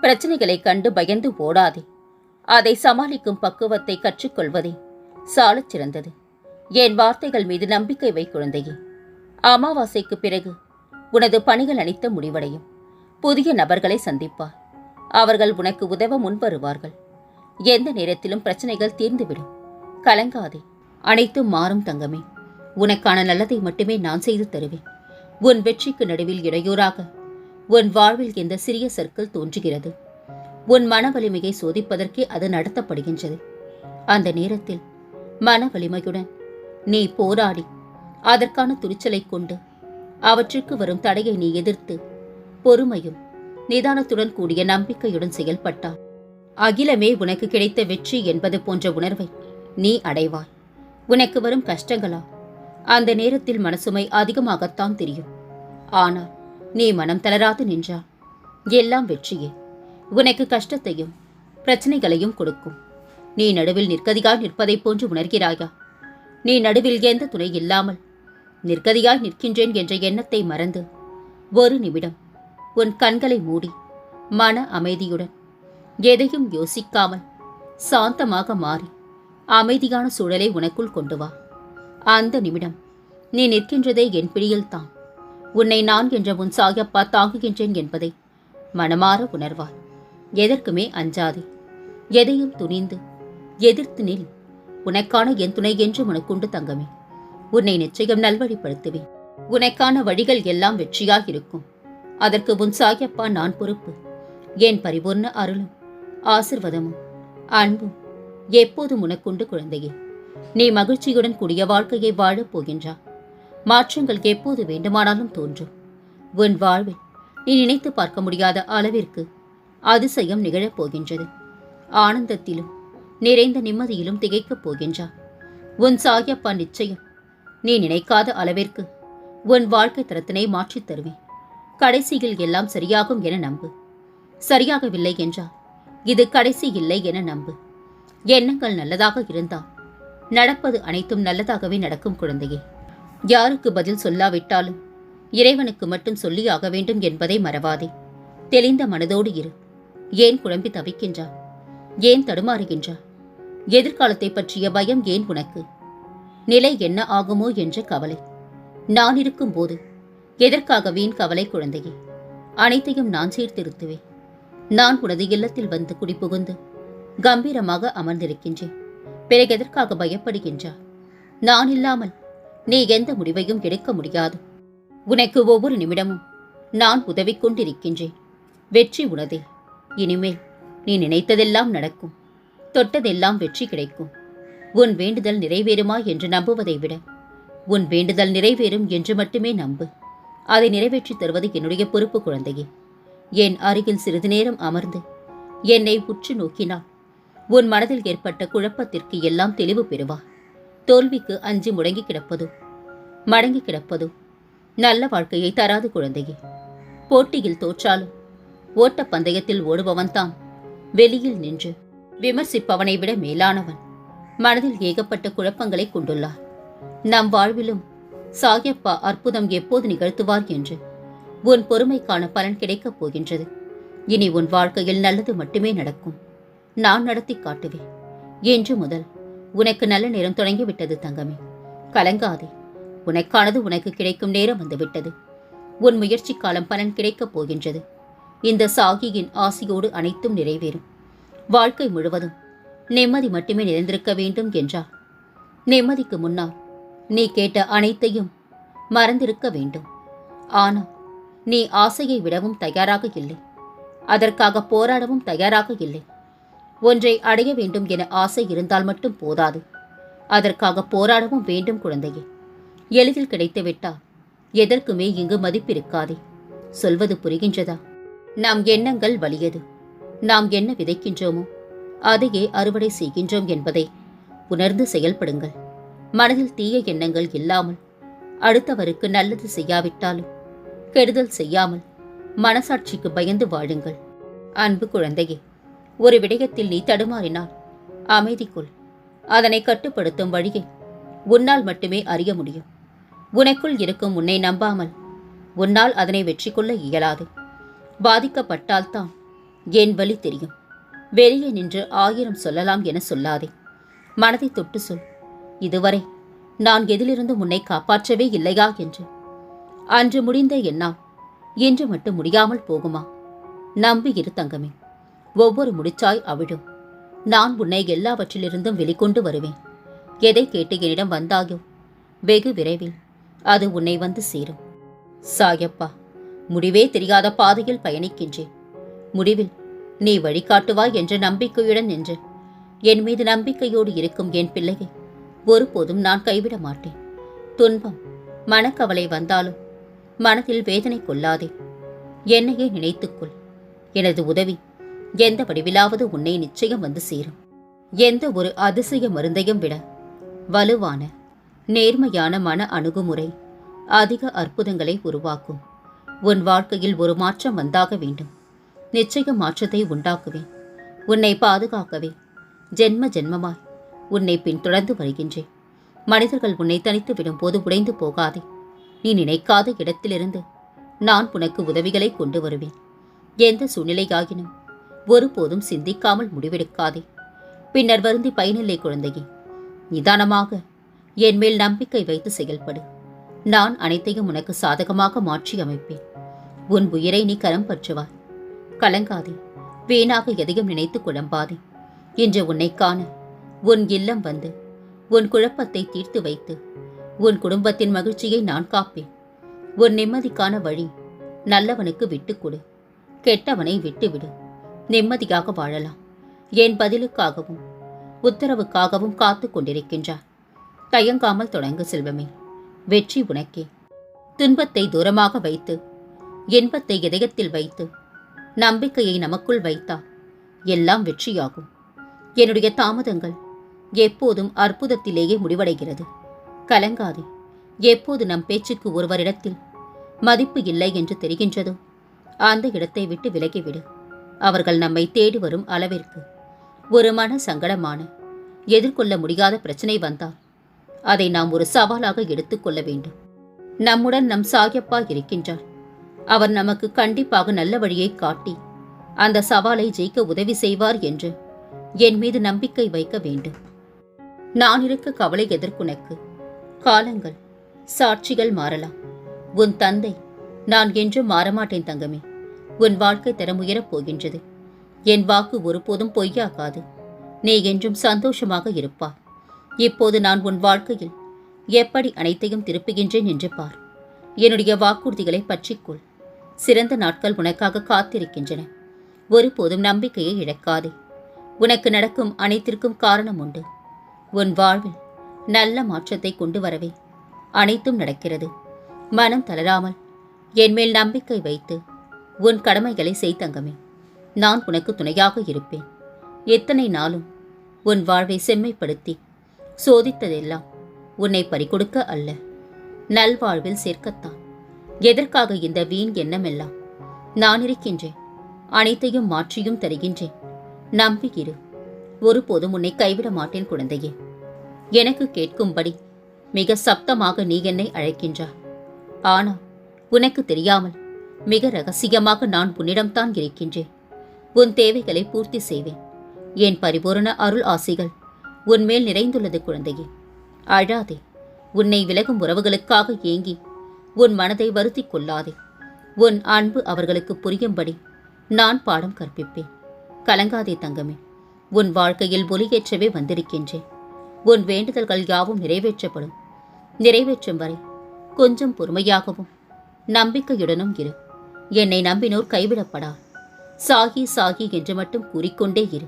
பிரச்சனைகளை கண்டு பயந்து ஓடாதே. அதை சமாளிக்கும் பக்குவத்தை கற்றுக்கொள்வதே சாலச் சிறந்தது. என் வார்த்தைகள் மீது நம்பிக்கை வை குழந்தையே. அமாவாசைக்கு பிறகு உனது பணிகள் அளித்த முடிவடையும். புதிய நபர்களை சந்திப்பார். அவர்கள் உனக்கு உதவ முன்வருவார்கள் எந்த நேரத்திலும் பிரச்சனைகள் தீர்ந்துவிடும். கலங்காதே. அனைத்தும் மாறும் தங்கமே. உனக்கான நல்லதை மட்டுமே நான் செய்து தருவேன். உன் வெற்றிக்கு நடுவில் இடையூறாக உன் வாழ்வில் இந்த சிறிய சர்க்கிள் தோன்றுகிறது? உன் மன வலிமையை சோதிப்பதற்கே அது நடத்தப்படுகின்றது. அந்த நேரத்தில் மன வலிமையுடன் நீ போராடி அதற்கான துணிச்சலை கொண்டு அவற்றுக்கு வரும் தடையை நீ எதிர்த்து பொறுமையும் நிதானத்துடன் கூடிய நம்பிக்கையுடன் செயல்பட்டால் அகிலமே உனக்கு கிடைத்த வெற்றி என்பது போன்ற உணர்வை நீ அடைவாய். உனக்கு வரும் கஷ்டங்களா? அந்த நேரத்தில் மனசுமை அதிகமாகத்தான் தெரியும். ஆனால் நீ மனம் தளராது நின்றால் எல்லாம் வெற்றியே. உனக்கு கஷ்டத்தையும் பிரச்சனைகளையும் கொடுக்கும். நீ நடுவில் நிற்கதியாய் நிற்பதைப் போன்று உணர்கிறாயா? நீ நடுவில் எந்த துணை இல்லாமல் நிற்கதியாய் நிற்கின்றேன் என்ற எண்ணத்தை மறந்து ஒரு நிமிடம் உன் கண்களை மூடி மன அமைதியுடன் எதையும் யோசிக்காமல் சாந்தமாக மாறி அமைதியான சூழலை உனக்குள் கொண்டு வா. அந்த நிமிடம் நீ நிற்கின்றதே என் பிடியில்தான். உன்னை நான் என்ற உன் சாயப்பா தாங்குகின்றேன் என்பதை மனமாற உணர்வாய். எதற்குமே அஞ்சாதே. எதையும் துணிந்து எதிர்த்து நில். உனக்கான என் துணை என்று உனக்குண்டு தங்கமே. உன்னை நிச்சயம் நல்வழிப்படுத்துவேன். உனக்கான வழிகள் எல்லாம் வெற்றியாக இருக்கும். அதற்கு உன் சாயப்பா நான் பொறுப்பு. என் பரிபூர்ண அருளும் ஆசிர்வதமும் அன்பும் எப்போதும் உனக்குண்டு குழந்தையே. நீ மகிழ்ச்சியுடன் கூடிய வாழ்க்கையை வாழப் போகின்றா. மாற்றங்கள் எப்போது வேண்டுமானாலும் தோன்றும். உன் வாழ்வில் நீ நினைத்து பார்க்க முடியாத அளவிற்கு அதிசயம் நிகழப் போகின்றது. ஆனந்தத்திலும் நிறைந்த நிம்மதியிலும் திகைக்கப் போகின்றா. உன் சாயப்பா நிச்சயம் நீ நினைக்காத அளவிற்கு உன் வாழ்க்கை தரத்தினை மாற்றித் தருவேன். கடைசியில் எல்லாம் சரியாகும் என நம்பு. சரியாகவில்லை என்றால் இது கடைசி இல்லை என நம்பு. எண்ணங்கள் நல்லதாக இருந்தால் நடப்பது அனைத்தும் நல்லதாகவே நடக்கும் குழந்தையே. யாருக்கு பதில் சொல்லாவிட்டாலும் இறைவனுக்கு மட்டும் சொல்லியாக வேண்டும் என்பதை மறவாதே. தெளிந்த மனதோடு இரு. ஏன் குழம்பி தவிக்கின்றாய்? ஏன் தடுமாறுகின்றாய்? எதிர்காலத்தை பற்றிய பயம் ஏன் உனக்கு? நிலை என்ன ஆகுமோ என்ற கவலை. நான் இருக்கும்போது எதற்காக வீண் கவலை குழந்தையே? அனைத்தையும் நான் சீர்திருத்துவேன் நான் உனது இல்லத்தில் வந்து குடிபுகுந்து கம்பீரமாக அமர்ந்திருக்கின்றேன். பிறகு எதற்காக பயப்படுகின்றா நான் இல்லாமல் நீ எந்த முடிவையும் எடுக்க முடியாது. உனக்கு ஒவ்வொரு நிமிடமும் நான் உதவி கொண்டிருக்கின்றேன். வெற்றி உனதே. இனிமேல் நீ நினைத்ததெல்லாம் நடக்கும். தொட்டதெல்லாம் வெற்றி கிடைக்கும். உன் வேண்டுதல் நிறைவேறுமா என்று நம்புவதை விட உன் வேண்டுதல் நிறைவேறும் என்று மட்டுமே நம்பு. அதை நிறைவேற்றித் தருவது என்னுடைய பொறுப்பு குழந்தையே. என் அருகில் சிறிது நேரம் அமர்ந்து என்னை உற்று நோக்கினாள் உன் மனதில் ஏற்பட்ட குழப்பத்திற்கு எல்லாம் தெளிவு பெறுவார் தோல்விக்கு அஞ்சு முடங்கி கிடப்பதோ? மடங்கி கிடப்பதோ? நல்ல வாழ்க்கையை தராது குழந்தையே. போட்டியில் தோற்றாலும் ஓட்டப் பந்தயத்தில் வெளியில் நின்று விமர்சிப்பவனை விட மேலானவன். மனதில் ஏகப்பட்ட குழப்பங்களை கொண்டுள்ளார். நம் வாழ்விலும் சாயப்பா அற்புதம் எப்போது நிகழ்த்துவார் என்று உன் பொறுமைக்கான பலன் கிடைக்கப் போகின்றது. இனி உன் வாழ்க்கையில் நல்லது மட்டுமே நடக்கும். நான் நடத்தி காட்டுவேன். என்று முதல் உனக்கு நல்ல நேரம் தொடங்கிவிட்டது தங்கமே. கலங்காதே. உனக்கானது உனக்கு கிடைக்கும் நேரம் வந்துவிட்டது. உன் முயற்சி காலம் பலன் கிடைக்கப் போகின்றது. இந்த சாகியின் ஆசியோடு அனைத்தும் நிறைவேறும். வாழ்க்கை முழுவதும் நிம்மதி மட்டுமே நிறைந்திருக்க வேண்டும் என்றார் நிம்மதிக்கு முன்னால் நீ கேட்ட அனைத்தையும் மறந்திருக்க வேண்டும். ஆனால் நீ ஆசையை விடவும் தயாராக இல்லை. அதற்காக போராடவும் தயாராக இல்லை. ஒன்றை அடைய வேண்டும் என ஆசை இருந்தால் மட்டும் போதாது. அதற்காக போராடவும் வேண்டும் குழந்தையே. எளிதில் கிடைத்துவிட்டால் எதற்குமே இங்கு மதிப்பிருக்காதே. சொல்வது புரிகின்றதா? நம் எண்ணங்கள் வலியது. நாம் என்ன விதைக்கின்றோமோ அதையே அறுவடை செய்கின்றோம் என்பதை உணர்ந்து செயல்படுங்கள். மனதில் தீய எண்ணங்கள் இல்லாமல் அடுத்தவருக்கு நல்லது செய்யாவிட்டாலும் கெடுதல் செய்யாமல் மனசாட்சிக்கு பயந்து வாழுங்கள். அன்பு குழந்தையே ஒரு விடயத்தில் நீ தடுமாறினால். அமைதிக்குள். அதனை கட்டுப்படுத்தும் வழியை உன்னால் மட்டுமே அறிய முடியும். உனக்குள் இருக்கும் உன்னை நம்பாமல். உன்னால் அதனை வெற்றி கொள்ள இயலாது. பாதிக்கப்பட்டால்தான் என் வழி தெரியும். வெளியே நின்று ஆயிரம் சொல்லலாம் என சொல்லாதே. மனதை தொட்டு சொல். இதுவரை நான் எதிலிருந்து உன்னை காப்பாற்றவே இல்லையா என்று. அன்று முடிந்த எண்ணாம் இன்று மட்டும் முடியாமல் போகுமா? நம்பி இரு தங்கமே. ஒவ்வொரு முடிச்சாய் அவிழும் நான் உன்னை எல்லாவற்றிலிருந்தும் வெளிக்கொண்டு வருவேன். எதை கேட்டு என்னிடம் வந்தாயோ? வெகு விரைவில் அது உன்னை வந்து சேரும். சாயப்பா முடிவே தெரியாத பாதையில் பயணிக்கின்றேன். முடிவில் நீ வழிகாட்டுவாய் என்ற நம்பிக்கையுடன் நின்று என் மீது நம்பிக்கையோடு இருக்கும் என் பிள்ளையை ஒருபோதும் நான் கைவிட மாட்டேன். துன்பம் மனக்கவலை வந்தாலும் மனதில் வேதனை கொள்ளாதே. என்னையே நினைத்துக்கொள். எனது உதவி எந்த வடிவிலாவது உன்னை நிச்சயம் வந்து சேரும். எந்த ஒரு அதிசய மருந்தையும் விட வலுவான நேர்மையான மன அணுகுமுறை அதிக அற்புதங்களை உருவாக்கும். உன் வாழ்க்கையில் ஒரு மாற்றம் வந்தாக வேண்டும். நிச்சய மாற்றத்தை உண்டாக்குவேன். உன்னை பாதுகாக்கவே. ஜென்ம ஜென்மமாய் உன்னை பின்தொடர்ந்து வருகின்றேன். மனிதர்கள் உன்னை தனித்து விடும்போது உடைந்து போகாதே. நீ நினைக்காத இடத்திலிருந்து நான் உனக்கு உதவிகளை கொண்டு வருவேன். எந்த சூழ்நிலையாகினும் ஒருபோதும் சிந்திக்காமல் முடிவெடுக்காதே. பின்னர் வருந்தி பயனில்லை குழந்தையே நிதானமாக என் மேல் நம்பிக்கை வைத்து செயல்படு. நான் அனைத்தையும் உனக்கு சாதகமாக மாற்றி அமைப்பேன். உன் உயிரை நீ கரம் பற்றுவாய். கலங்காதே வீணாக எதையும் நினைத்து குழம்பாதே இன்று உன்னை காண உன் இல்லம் வந்து உன் குழப்பத்தை தீர்த்து வைத்து உன் குடும்பத்தின் மகிழ்ச்சியை நான் காப்பேன். உன் நிம்மதிக்கான வழி நல்லவனுக்கு விட்டுக்கொடு கெட்டவனை விட்டுவிடு. நிம்மதியாக வாழலாம். என் பதிலுக்காகவும் உத்தரவுக்காகவும் காத்து கொண்டிருக்கின்றார். தயங்காமல் தொடங்கு செல்வமே. வெற்றி உனக்கே. துன்பத்தை தூரமாக வைத்து இன்பத்தை இதயத்தில் வைத்து நம்பிக்கையை நமக்குள் வைத்தா எல்லாம் வெற்றியாகும். என்னுடைய தாமதங்கள் எப்போதும் அற்புதத்திலேயே முடிவடைகிறது. கலங்காதே. எப்போது நம் பேச்சுக்கு ஒருவரிடத்தில் மதிப்பு இல்லை என்று தெரிகின்றதோ அந்த இடத்தை விட்டு விலகிவிடு. அவர்கள் நம்மை தேடி வரும் அளவிற்கு. ஒரு மன சங்கடமான எதிர்கொள்ள முடியாத பிரச்சனை வந்தால் அதை நாம் ஒரு சவாலாக எடுத்துக்கொள்ள வேண்டும். நம்முடன் நம் சாயப்பா இருக்கின்றார். அவர் நமக்கு கண்டிப்பாக நல்ல வழியை காட்டி அந்த சவாலை ஜெயிக்க உதவி செய்வார் என்று என் மீது நம்பிக்கை வைக்க வேண்டும். நான் இருக்க கவலை எதற்குனக்கு காலங்கள் சாட்சிகள் மாறலாம். உன் தந்தை நான் என்றும் மாறமாட்டேன் தங்கமே. உன் வாழ்க்கை தரம் உயரப் போகின்றது. என் வாக்கு ஒருபோதும் பொய்யாகாது. நீ என்றும் சந்தோஷமாக இருப்பார் இப்போது நான் உன் வாழ்க்கையில் எப்படி அனைத்தையும் திருப்புகின்றேன் என்று பார். என்னுடைய வாக்குறுதிகளை பற்றிக்கொள் சிறந்த நாட்கள் உனக்காக காத்திருக்கின்றன. ஒருபோதும் நம்பிக்கையை இழக்காதே. உனக்கு நடக்கும் அனைத்திற்கும் காரணம் உண்டு. உன் வாழ்வில் நல்ல மாற்றத்தை கொண்டு வரவே. அனைத்தும் நடக்கிறது. மனம் தளராமல் என் மேல் நம்பிக்கை வைத்து உன் கடமைகளை செய் தங்கமே. நான் உனக்கு துணையாக இருப்பேன். எத்தனை நாளும் உன் வாழ்வை செம்மைப்படுத்தி சோதித்ததெல்லாம் உன்னை பறிகொடுக்க அல்ல. நல்வாழ்வில் சேர்க்கத்தான். எதற்காக இந்த வீண் எண்ணமெல்லாம் நான் இருக்கின்றேன்? அனைத்தையும் மாற்றியும் தருகின்றேன். நம்பியிரு ஒருபோதும் உன்னை கைவிட மாட்டேன் குழந்தையே. எனக்கு கேட்கும்படி மிக சப்தமாக நீ என்னை அழைக்கின்றாய். ஆனால் உனக்கு தெரியாமல் மிக ரகசியமாக நான் உன்னிடம்தான் இருக்கின்றேன். உன் தேவைகளை பூர்த்தி செய்வேன். என் பரிபூரண அருள் ஆசைகள் உன்மேல் நிறைந்துள்ளது குழந்தையே. அழாதே. உன்னை விலகும் உறவுகளுக்காக ஏங்கி உன் மனதை வருத்தி கொள்ளாதே. உன் அன்பு அவர்களுக்கு புரியும்படி நான் பாடம் கற்பிப்பேன். கலங்காதே தங்கமே. உன் வாழ்க்கையில் ஒலியேற்றவே வந்திருக்கின்றேன். உன் வேண்டுதல்கள் யாவும் நிறைவேற்றப்படும். நிறைவேற்றும் வரை கொஞ்சம் பொறுமையாகவும் நம்பிக்கையுடனும் இரு. என்னை நம்பினோர் கைவிடப்படா. சாகி சாகி என்று மட்டும் கூறிக்கொண்டே இரு.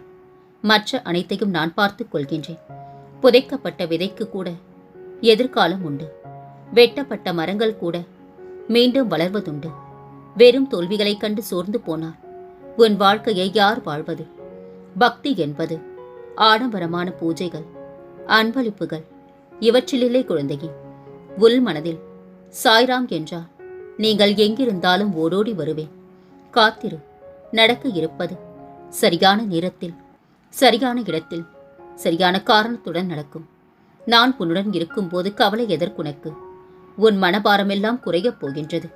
மற்ற அனைத்தையும் நான் பார்த்துக் கொள்கின்றேன். புதைக்கப்பட்ட விதைக்கு கூட எதிர்காலம் உண்டு. வெட்டப்பட்ட மரங்கள் கூட மீண்டும் வளர்வதுண்டு. வெறும் தோல்விகளைக் கண்டு சோர்ந்து போனார். உன் வாழ்க்கையை யார் வாழ்வது? பக்தி என்பது ஆடம்பரமான பூஜைகள் அன்பளிப்புகள். இவற்றிலே குழந்தையே. உள் மனதில் சாய்ராம் என்றால் நீங்கள் எங்கிருந்தாலும் ஓடோடி வருவேன். காத்திரு நடக்க இருப்பது சரியான நேரத்தில் சரியான இடத்தில் சரியான காரணத்துடன் நடக்கும். நான் உன்னுடன் இருக்கும்போது கவலை எதற்குனக்கு உன் மனபாரமெல்லாம் குறையப் போகின்றது.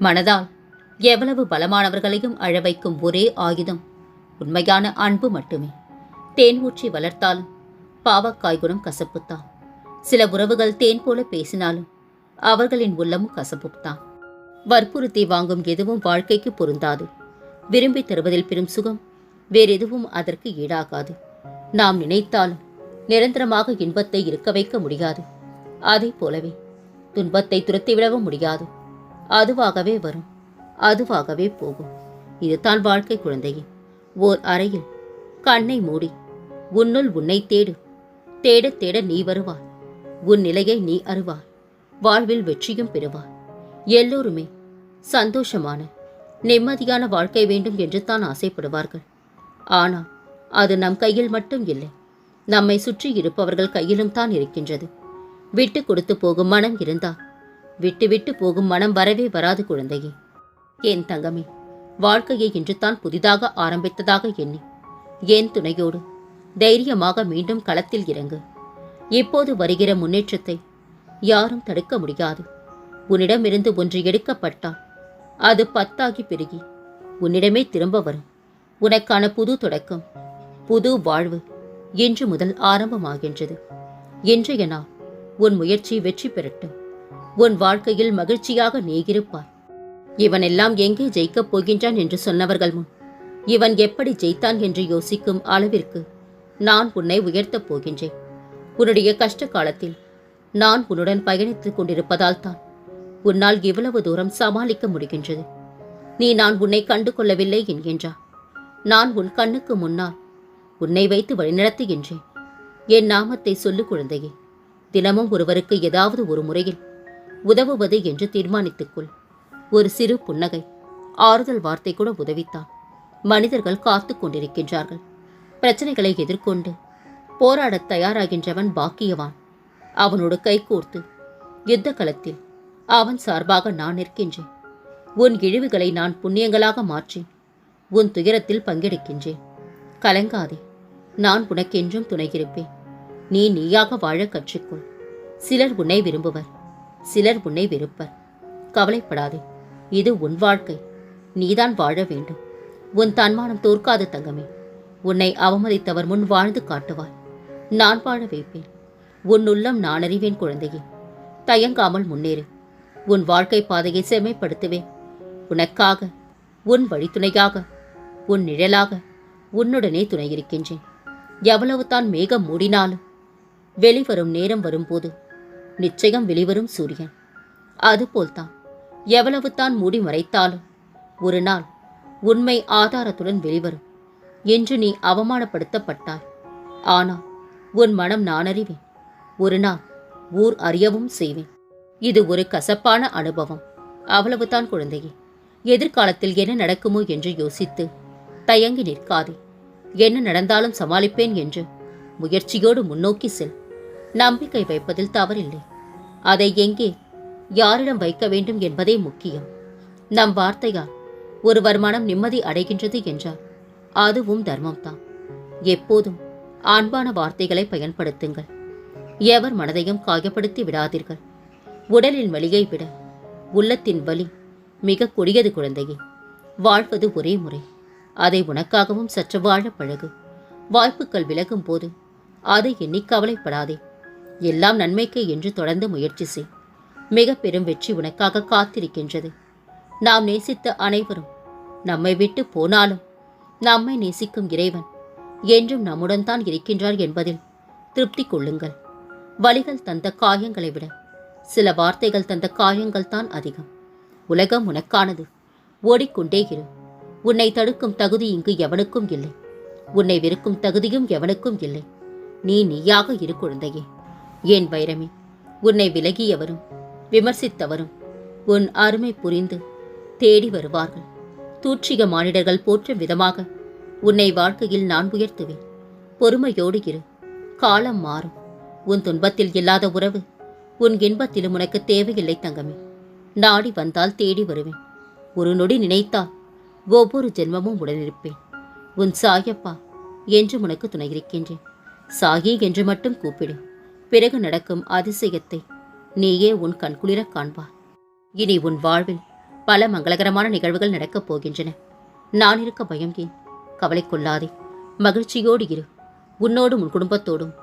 மனதால் எவ்வளவு பலமானவர்களையும் அழவைக்கும் ஒரே ஆயுதம் உண்மையான அன்பு மட்டுமே. தேன் ஊற்றி வளர்த்தாலும் பாவக்காய் குணம் கசப்புத்தான். சில உறவுகள் தேன் போல பேசினாலும் அவர்களின் உள்ளமும் கசப்புத்தான் வற்புறுத்தி வாங்கும் எதுவும் வாழ்க்கைக்கு பொருந்தாது. விரும்பி தருவதில் பெரும் சுகம் வேறெதுவும் அதற்கு ஈடாகாது. நாம் நினைத்தாலும் நிரந்தரமாக இன்பத்தை இருக்க வைக்க முடியாது. அதைப் போலவே துன்பத்தை துரத்திவிடவும் முடியாது. அதுவாகவே வரும் அதுவாகவே போகும். இதுதான் வாழ்க்கை குழந்தையே. ஓர் அறையில் கண்ணை மூடி உன்னுள் உன்னை தேடு. தேட தேட நீ வருவாய். உன் நிலையை நீ அறிவாய். வாழ்வில் வெற்றியும் பெறுவார் எல்லோருமே சந்தோஷமான நிம்மதியான வாழ்க்கை வேண்டும் என்று தான் ஆசைப்படுவார்கள். ஆனால் அது நம் கையில் மட்டும் இல்லை. நம்மை சுற்றி இருப்பவர்கள் கையிலும் தான் இருக்கின்றது. விட்டு கொடுத்து போகும் மனம் இருந்தால் விட்டு விட்டு போகும் மனம் வரவே வராது குழந்தையே. என் தங்கமே வாழ்க்கையை இன்று தான் புதிதாக ஆரம்பித்ததாக எண்ணி என் துணையோடு தைரியமாக மீண்டும் களத்தில் இறங்கு. இப்போது வருகிற முன்னேற்றத்தை யாரும் தடுக்க முடியாது. உன்னிடமிருந்து ஒன்று எடுக்கப்பட்டால் அது பத்தாகி பெருகி உன்னிடமே திரும்ப வரும். உனக்கான புது தொடக்கம் புது வாழ்வு இன்று முதல் ஆரம்பமாகின்றது. இன்றைய நாள் உன் முயற்சி வெற்றி பெறட்டும். உன் வாழ்க்கையில் மகிழ்ச்சியாக நீகிருப்பாய் இவனெல்லாம் எங்கே ஜெயிக்கப் போகின்றான் என்று சொன்னவர்கள் முன் இவன் எப்படி ஜெயித்தான் என்று யோசிக்கும் அளவிற்கு நான் உன்னை உயர்த்தப் போகின்றேன். உன்னுடைய கஷ்ட காலத்தில் நான் உன்னுடன் பயணித்துக் கொண்டிருப்பதால் தான் உன்னால் இவ்வளவு தூரம் சமாளிக்க முடிகின்றது. நீ நான் உன்னை கண்டு கொள்ளவில்லை என்கின்றா நான் உன் கண்ணுக்கு முன்னால் உன்னை வைத்து வழிநடத்துகின்றேன். என் நாமத்தை சொல்லு குழந்தையே தினமும் ஒருவருக்கு ஏதாவது ஒரு முறையில் உதவுவது என்று தீர்மானித்துக்கொள் ஒரு சிறு புன்னகை ஆறுதல் வார்த்தை கூட உதவித்தான். மனிதர்கள் காத்து கொண்டிருக்கின்றார்கள். பிரச்சனைகளை எதிர்கொண்டு போராடத் தயாராகின்றவன் பாக்கியவான். அவனோடு கைகோர்த்து யுத்த களத்தில் அவன் சார்பாக நான் நிற்கின்றேன். உன் இழிவுகளை நான் புண்ணியங்களாக மாற்றி உன் துயரத்தில் பங்கெடுக்கின்றேன். கலங்காதே நான் உனக்கென்றும் துணையிருப்பேன். நீ நீயாக வாழ கற்றுக்கொள். சிலர் உன்னை விரும்புவர் சிலர் உன்னை வெறுப்பர். கவலைப்படாதே இது உன் வாழ்க்கை. நீதான் வாழ வேண்டும். உன் தன்மானம் தோற்காத தங்கமே உன்னை அவமதித்தவர் முன் வாழ்ந்து காட்டுவார். நான் வாழ வைப்பேன். உன் உள்ளம் நான் அறிவேன் குழந்தையே. தயங்காமல் முன்னேறு. உன் வாழ்க்கை பாதையை செம்மைப்படுத்துவேன். உனக்காக உன் வழித்துணையாக உன் நிழலாக உன்னுடனே துணையிருக்கின்றேன். எவ்வளவு தான் மேகம் மூடினாலும் வெளிவரும் நேரம் வரும்போது நிச்சயம் வெளிவரும் சூரியன். அதுபோல்தான் எவ்வளவு தான் மூடி மறைத்தாலும் ஒரு நாள் உண்மை ஆதாரத்துடன் வெளிவரும் என்று நீ அவமானப்படுத்தப்பட்டாய். ஆனால் உன் மனம் நான் அறிவேன் ஒரு நாள் ஊர் அறியவும் செய்வேன். இது ஒரு கசப்பான அனுபவம். அவ்வளவுதான் குழந்தையே. எதிர்காலத்தில் என்ன நடக்குமோ என்று யோசித்து தயங்கி நிற்காதே. என்ன நடந்தாலும் சமாளிப்பேன் என்று முயற்சியோடு முன்னோக்கி செல். நம்பிக்கை வைப்பதில் தவறில்லை. அதை எங்கே யாரிடம் வைக்க வேண்டும் என்பதே முக்கியம். நம் வார்த்தையால் ஒருவர் மனம் நிம்மதி அடைகின்றது என்றால் அதுவும் தர்மம்தான். எப்போதும் அன்பான வார்த்தைகளை பயன்படுத்துங்கள். எவர் மனதையும் காயப்படுத்தி விடாதீர்கள். உடலின் வலியை விட உள்ளத்தின் வலி மிக கொடியது குழந்தையே. வாழ்வது ஒரே முறை. அதை உனக்காகவும் சற்று வாழ பழகு. வாய்ப்புகள் விலகும் போது அதை எண்ணி கவலைப்படாதே. எல்லாம் நன்மைக்கு என்று தொடர்ந்து முயற்சி செய். மிக பெரும் வெற்றி உனக்காக காத்திருக்கின்றது. நாம் நேசித்த அனைவரும் நம்மை விட்டு போனாலும் நம்மை நேசிக்கும் இறைவன் என்றும் நம்முடன் தான் இருக்கின்றார் என்பதில் திருப்தி கொள்ளுங்கள். வலிகள் தந்த காயங்களை விட சில வார்த்தைகள் தந்த காயங்கள் தான் அதிகம். உலகம் உனக்கானது. ஓடிக்கொண்டே இரு. உன்னை தடுக்கும் தகுதி இங்கு எவனுக்கும் இல்லை. உன்னை வெறுக்கும் தகுதியும் எவனுக்கும் இல்லை. நீ நீயாக இரு குழந்தையே. ஏன் வைரமே உன்னை விலகியவரும் விமர்சித்தவரும் உன் அருமை புரிந்து தேடி வருவார்கள். தூற்றிய மானிடர்கள் போற்றும் விதமாக உன்னை வாழ்க்கையில் நான் உயர்த்துவேன். பொறுமையோடு இரு. காலம் மாறும். உன் துன்பத்தில் இல்லாத உறவு. உன் இன்பத்திலும் உனக்கு தேவையில்லை தங்கமே. நாடி வந்தால் தேடி வருவேன். ஒரு நொடி நினைத்தால் ஒவ்வொரு ஜென்மமும் உடனிருப்பேன். உன் சாயப்பா என்று உனக்கு துணை இருக்கின்றேன். சாகி என்று மட்டும் கூப்பிடு. பிறகு நடக்கும் அதிசயத்தை நீயே உன் கண்குளிரக் காண்பா. இனி உன் வாழ்வில் பல மங்களகரமான நிகழ்வுகள் நடக்கப் போகின்றன. நான் இருக்க பயம் ஏன்? கவலை கொள்ளாதே. மகிழ்ச்சியோடு இரு. உன்னோடும் உன் குடும்பத்தோடும்